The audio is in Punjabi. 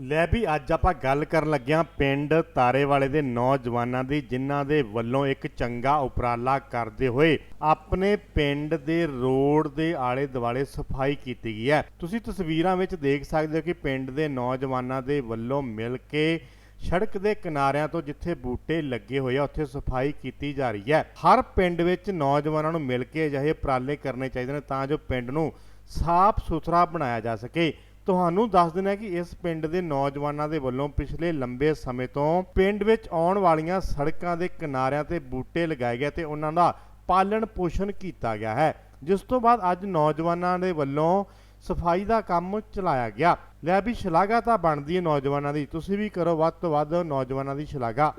ਲੈ ਵੀ ਅੱਜ ਆਪਾਂ ਗੱਲ ਕਰਨ ਲੱਗਿਆਂ ਪਿੰਡ ਤਾਰੇਵਾਲੇ ਦੇ ਨੌਜਵਾਨਾਂ ਦੀ, ਜਿਨ੍ਹਾਂ ਦੇ ਵੱਲੋਂ ਇੱਕ ਚੰਗਾ ਉਪਰਾਲਾ ਕਰਦੇ ਹੋਏ ਆਪਣੇ ਪਿੰਡ ਦੇ ਰੋਡ ਦੇ ਆਲੇ ਦੁਆਲੇ ਸਫ਼ਾਈ ਕੀਤੀ ਗਈ ਹੈ। ਤੁਸੀਂ ਤਸਵੀਰਾਂ ਵਿੱਚ ਦੇਖ ਸਕਦੇ ਹੋ ਕਿ ਪਿੰਡ ਦੇ ਨੌਜਵਾਨਾਂ ਦੇ ਵੱਲੋਂ ਮਿਲ ਕੇ ਸੜਕ ਦੇ ਕਿਨਾਰਿਆਂ ਤੋਂ ਜਿੱਥੇ ਬੂਟੇ ਲੱਗੇ ਹੋਏ ਆ, ਉੱਥੇ ਸਫ਼ਾਈ ਕੀਤੀ ਜਾ ਰਹੀ ਹੈ। ਹਰ ਪਿੰਡ ਵਿੱਚ ਨੌਜਵਾਨਾਂ ਨੂੰ ਮਿਲ ਕੇ ਅਜਿਹੇ ਉਪਰਾਲੇ ਕਰਨੇ ਚਾਹੀਦੇ ਨੇ ਤਾਂ ਜੋ ਪਿੰਡ ਨੂੰ ਸਾਫ਼ ਸੁਥਰਾ ਬਣਾਇਆ ਜਾ ਸਕੇ। ਤੁਹਾਨੂੰ ਦੱਸ ਦਿੰਦਾ ਕਿ ਇਸ ਪਿੰਡ ਦੇ ਨੌਜਵਾਨਾਂ ਦੇ ਵੱਲੋਂ ਪਿਛਲੇ ਲੰਬੇ ਸਮੇਂ ਤੋਂ ਪਿੰਡ ਵਿੱਚ ਆਉਣ ਵਾਲੀਆਂ ਸੜਕਾਂ ਦੇ ਕਿਨਾਰਿਆਂ ਤੇ ਬੂਟੇ ਲਗਾਏ ਗਏ ਤੇ ਉਹਨਾਂ ਦਾ ਪਾਲਣ ਪੋਸ਼ਣ ਕੀਤਾ ਗਿਆ ਹੈ। ਜਿਸ ਤੋਂ ਬਾਅਦ ਅੱਜ ਨੌਜਵਾਨਾਂ ਦੇ ਵੱਲੋਂ ਸਫ਼ਾਈ ਦਾ ਕੰਮ ਚਲਾਇਆ ਗਿਆ। ਲੈ ਵੀ ਸ਼ਲਾਘਾ ਤਾਂ ਬਣਦੀ ਹੈ ਨੌਜਵਾਨਾਂ ਦੀ। ਤੁਸੀਂ ਵੀ ਕਰੋ ਵੱਧ ਤੋਂ ਵੱਧ ਨੌਜਵਾਨਾਂ ਦੀ ਸ਼ਲਾਘਾ।